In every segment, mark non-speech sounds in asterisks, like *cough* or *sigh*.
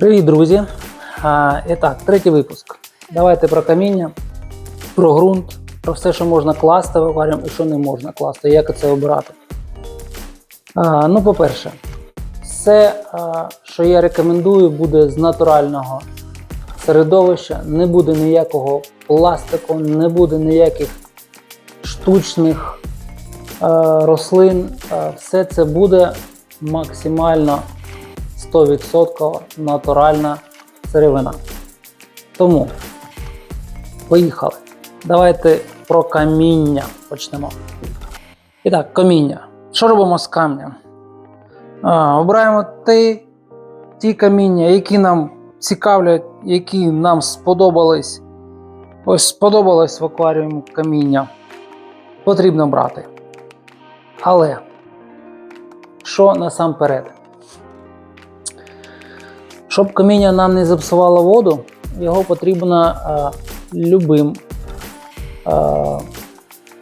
Привіт, друзі! І так, третій випуск. Давайте про каміння, про ґрунт, про все, що можна класти в акваріум і що не можна класти, як це обирати. Ну, по-перше, все, що я рекомендую, буде з натурального середовища, не буде ніякого пластику, не буде ніяких штучних рослин. Все це буде максимально 100% натуральна сировина. Тому поїхали. Давайте про каміння почнемо. І так, каміння. Що робимо з камнем? А, обираємо ті, ті каміння, які нам цікавлять, які нам сподобались. Ось сподобалось в акваріумі каміння. Потрібно брати. Але що насамперед? Щоб каміння нам не зіпсувало воду, його потрібно е, любим е,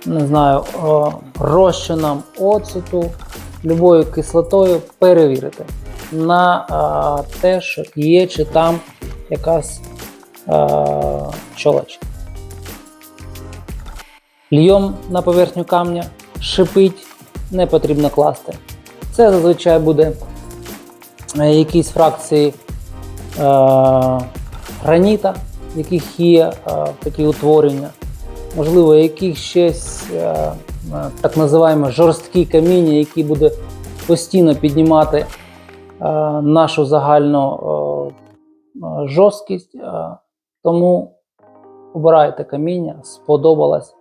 не знаю, е, розчином оцету, любою кислотою перевірити на е, те, що є чи там якась е, чолочка. Льйом на поверхню камня, шипить, не потрібно класти. Це зазвичай буде е, якісь фракції граніта, в яких є е, такі утворення, можливо, яких щось е, е, так називаємо жорсткі каміння, які буде постійно піднімати е, нашу загальну е, е, жорсткість. Е, тому обирайте каміння, сподобалось.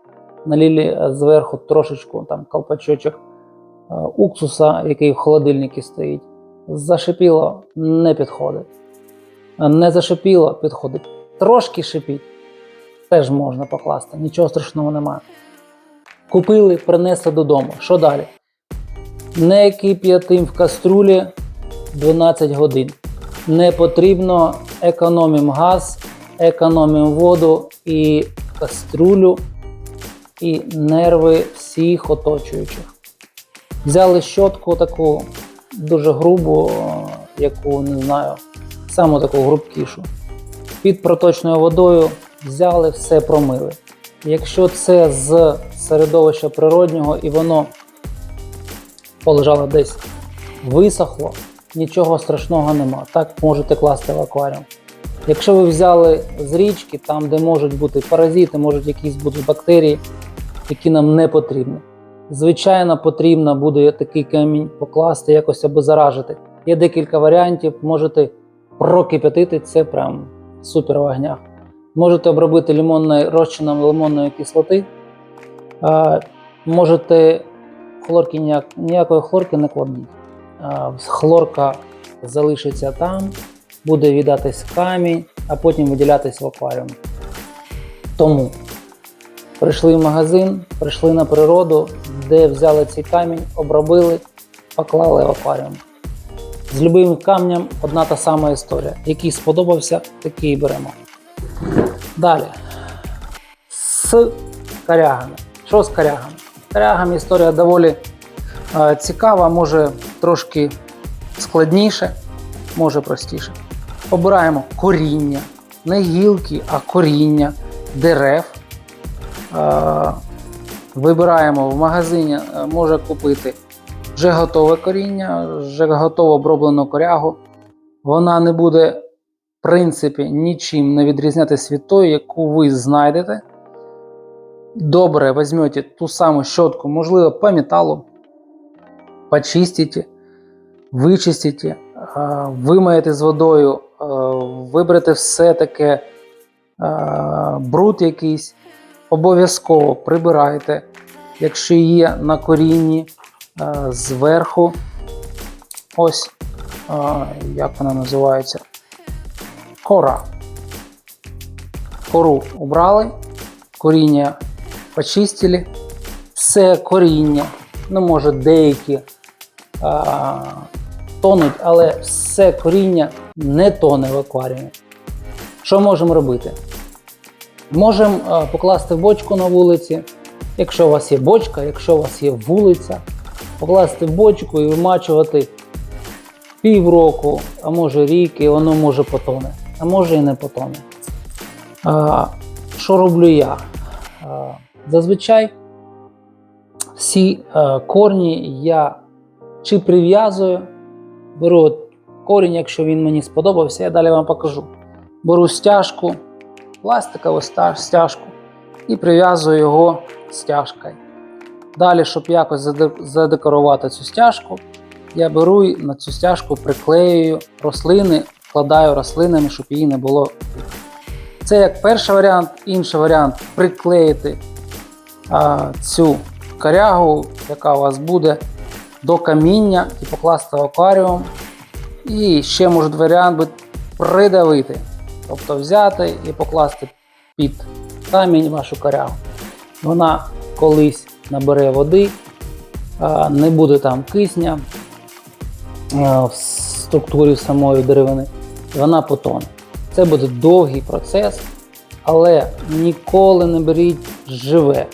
Налілі е, зверху трошечку там колпачочок е, уксуса, який в холодильнику стоїть. Зашипіло, не підходить. Не зашипіло, підходить. Трошки шипіть. Теж можна покласти, нічого страшного немає. Купили, принесли додому. Що далі? Не кип'ятим в каструлі 12 годин. Не потрібно, економимо газ, економимо воду і каструлю, і нерви всіх оточуючих. Взяли щотку таку дуже грубу, яку не знаю, саму таку грубкішу. Під проточною водою взяли, все промили. Якщо це з середовища природнього і воно полежало десь висохло, нічого страшного нема. Так можете класти в акваріум. Якщо ви взяли з річки, там, де можуть бути паразити, можуть якісь бути бактерії, які нам не потрібні. Звичайно, потрібно буде такий камінь покласти, якось обеззаражити. Є декілька варіантів, можете прокип'ятити, це прям супер в огнях. Можете обробити лимонною розчином лимонної кислоти. А, можете хлорки ніяк, ніякої хлорки не кладіть. Хлорка залишиться там, буде віддатись камінь, а потім виділятись в акваріум. Тому прийшли в магазин, прийшли на природу, де взяли цей камінь, обробили, поклали в акваріум. З любим камнем одна та сама історія. Який сподобався, такий і беремо. Далі. З корягами. Що з корягами? З корягами історія доволі е, цікава, може трошки складніше, може простіше. Обираємо коріння, не гілки, а коріння дерев. Е, вибираємо в магазині, е, може купити вже готове коріння, вже готово оброблену корягу. Вона не буде, в принципі, нічим не відрізнятися від тої, яку ви знайдете. Добре, візьмете ту саму щотку, можливо, по металу, почистите, вичистите, а, вимиєте з водою, виберете все таке бруд якийсь, обов'язково прибирайте, якщо є на корінні зверху. Ось, як вона називається? Кора. Кору убрали, коріння почистили. Все коріння, ну може деякі а, тонуть, але все коріння не тоне в акваріумі. Що можемо робити? Можемо покласти бочку на вулиці, якщо у вас є бочка, якщо у вас є вулиця, покласти бочку і вимачувати півроку, а може рік, і воно може потоне, а може і не потоне. А, що роблю я? А, зазвичай всі е, корні я чи прив'язую, беру корінь, якщо він мені сподобався, я далі вам покажу. Беру стяжку, пластикову стяжку і прив'язую його стяжкою. Далі, щоб якось задекорувати цю стяжку, я беру і на цю стяжку приклеюю рослини, вкладаю рослинами, щоб її не було. Це як перший варіант, інший варіант приклеїти а, цю корягу, яка у вас буде, до каміння і покласти в акваріум. І ще може варіант бути придавити. Тобто взяти і покласти під камінь вашу корягу. Вона колись набере води, не буде там кисня в структурі самої деревини, вона потоне. Це буде довгий процес, але ніколи не беріть живе.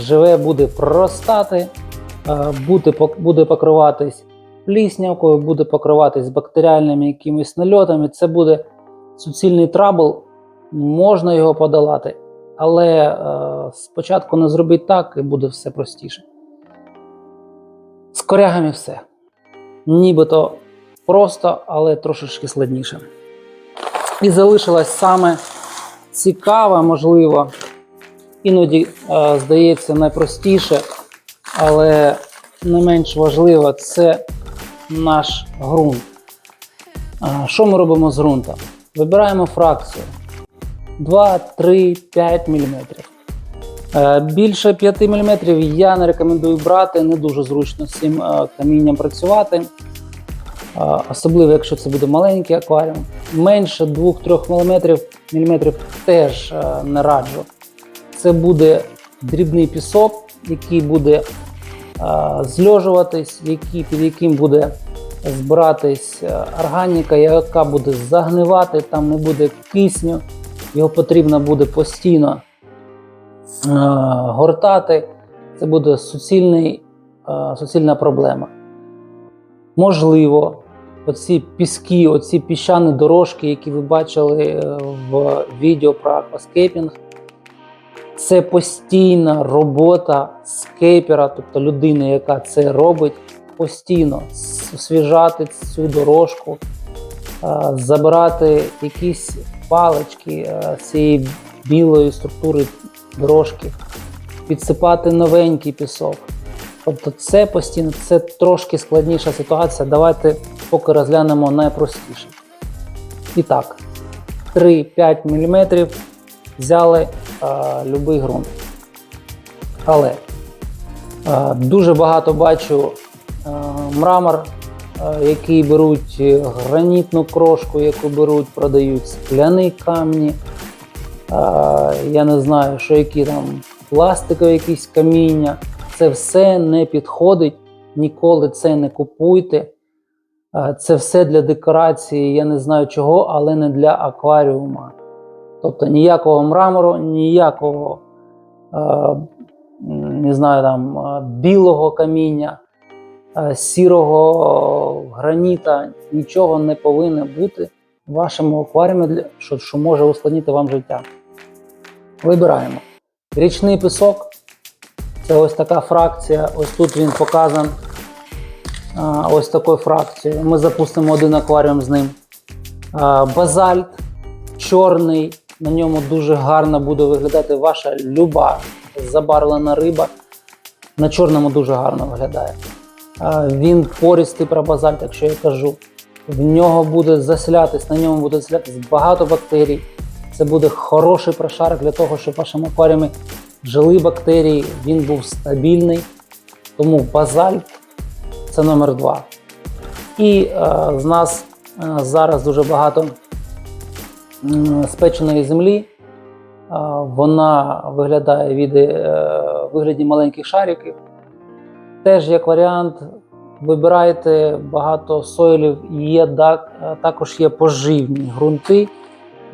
Живе буде проростати, буде покриватись пліснявкою, буде покриватись бактеріальними якимись нальотами. Це буде суцільний трабл, можна його подолати, але е, спочатку не зробіть так і буде все простіше. З корягами все. Нібито просто, але трошечки складніше. І залишилось саме цікаве, можливо, іноді е, здається найпростіше, але не менш важливо це наш ґрунт. А, Що ми робимо з ґрунтом? Вибираємо фракцію 2, 3, 5 мм. Е, Більше 5 мм я не рекомендую брати, не дуже зручно з цим е, камінням працювати. Особливо, якщо це буде маленький акваріум. Менше 2-3 мм, мм теж е, не раджу. Це буде дрібний пісок, який буде е, зльожуватись, який, під яким буде збиратись е, органіка, яка буде загнивати, там не буде кисню, його потрібно буде постійно е, гортати. Це буде суцільний, е, суцільна проблема. Можливо, оці піски, оці піщані дорожки, які ви бачили е, в відео про акваскейпінг, це постійна робота скейпера, тобто людини, яка це робить, постійно освіжати цю дорожку, забирати якісь палички е, цієї білої структури дорожки, підсипати новенький пісок. Тобто це постійно, це трошки складніша ситуація. Давайте поки розглянемо найпростіше. І так, 3-5 мм взяли а, любий ґрунт. Але а, дуже багато бачу а, мрамор, який беруть е, гранітну крошку, яку беруть, продають скляні камні. Я не знаю, що які там пластикові якісь каміння. Це все не підходить, ніколи це не купуйте. Це все для декорації, я не знаю чого, але не для акваріума. Тобто ніякого мрамору, ніякого е, не знаю, там, е, білого каміння, е, сірого граніта, нічого не повинно бути в вашому акваріумі, що, може ускладнити вам життя. Вибираємо. Річний пісок це ось така фракція. Ось тут він показан ось такою фракцією. Ми запустимо один акваріум з ним. Базальт чорний, на ньому дуже гарно буде виглядати ваша люба забарвлена риба. На чорному дуже гарно виглядає. Він пористий про базальт, якщо я кажу. В нього буде заселятись, на ньому буде заселятись багато бактерій. Це буде хороший прошарок для того, щоб в вашому акваріумі жили бактерії, він був стабільний. Тому базальт це номер два. І е, з нас е, зараз дуже багато м, спеченої землі. Е, вона виглядає від е, вигляді маленьких шариків. Теж як варіант, вибирайте багато сойлів, є так, також є поживні ґрунти,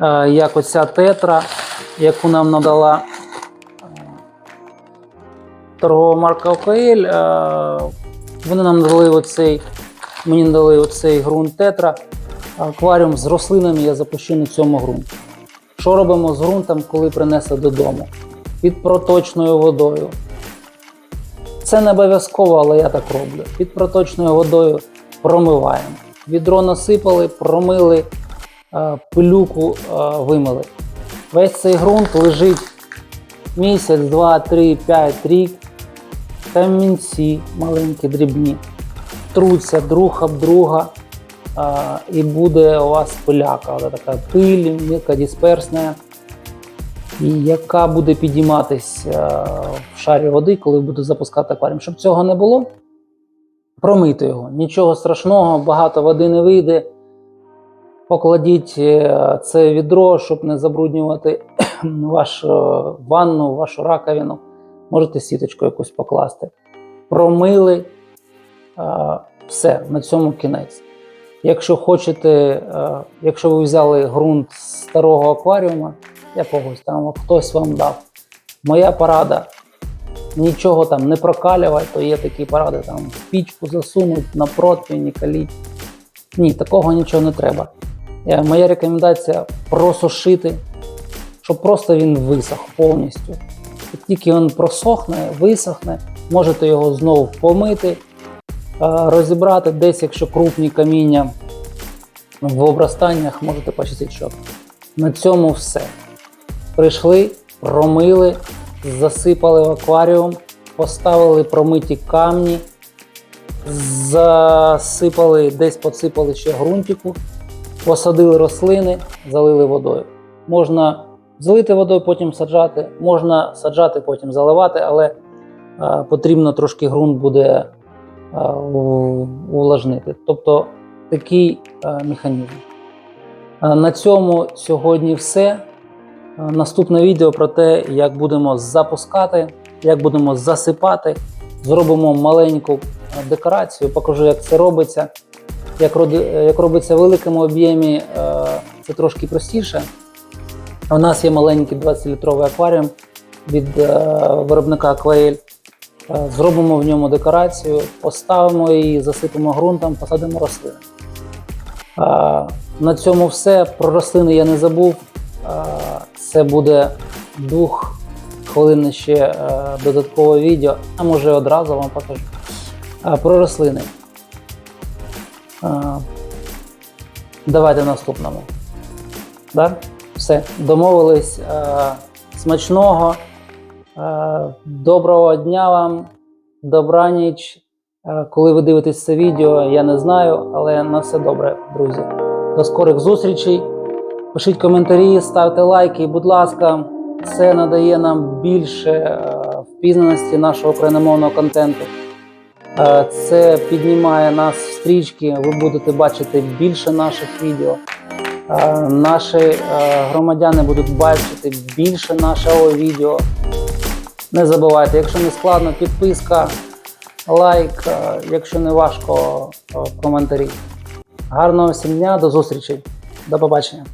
е, як оця тетра, яку нам надала е, торгова марка ОКЛ. Е, Вони нам надали оцей Мені дали оцей ґрунт тетра. Акваріум з рослинами я запущу на цьому ґрунті. Що робимо з ґрунтом, коли принесе додому? Під проточною водою. Це не обов'язково, але я так роблю. Під проточною водою промиваємо. Відро насипали, промили, е, пилюку е, вимили. Весь цей ґрунт лежить місяць, два, три, п'ять, рік. Камінці маленькі, дрібні. Труться друг об друга. а, і буде у вас пиляка, така пиль, мілкодисперсна, і яка буде підійматись е, в шарі води, коли буду запускати акваріум. Щоб цього не було, промийте його. Нічого страшного, багато води не вийде. Покладіть е, це відро, щоб не забруднювати *clears throat* вашу ванну, вашу раковину. Можете сіточку якусь покласти. Промили. е, Все, на цьому кінець. Якщо хочете, е, якщо ви взяли ґрунт з старого акваріума, якогось там хтось вам дав. Моя порада. Нічого там не прокалювати, то є такі поради, там пічку засунуть, на противень, каліть. Ні, такого нічого не треба. Е, Моя рекомендація просушити, щоб просто він висох повністю. Як тільки він просохне, висохне, можете його знову помити, е, розібрати десь, якщо крупні каміння в обрастаннях, можете почистити щоб. На цьому все. Прийшли, промили, засипали в акваріум, поставили промиті камні, засипали, десь посипали ще ґрунтику, посадили рослини, залили водою. Можна залити водою, потім саджати, можна саджати, потім заливати, але е, потрібно трошки ґрунт буде е, увлажнити. Тобто такий е, механізм. На цьому сьогодні все. Наступне відео про те, як будемо запускати, як будемо засипати. Зробимо маленьку е, декорацію, покажу, як це робиться. Як, е, як робиться в великому об'ємі, е, це трошки простіше. У нас є маленький 20-літровий акваріум від виробника. Е, Зробимо в ньому декорацію, поставимо її, засипемо ґрунтом, посадимо рослини. На цьому все. Про рослини я не забув. Це буде двох хвилин ще е, додаткове відео, а може одразу вам покажу. Е, Про рослини. Е, Давайте наступному. Да? Все, домовились. Смачного. Доброго дня вам, добраніч. Е, Коли ви дивитесь це відео, я не знаю, але на все добре, друзі. До скорих зустрічей. Пишіть коментарі, ставте лайки. Будь ласка, це надає нам більше е, впізнаності нашого україномовного контенту. Е, Це піднімає нас в стрічки. Ви будете бачити більше наших відео. Е, Наші громадяни будуть бачити більше нашого відео. Не забувайте, якщо не складно, підписка, лайк, якщо не важко, коментарі. Гарного всім дня, до зустрічі, до побачення.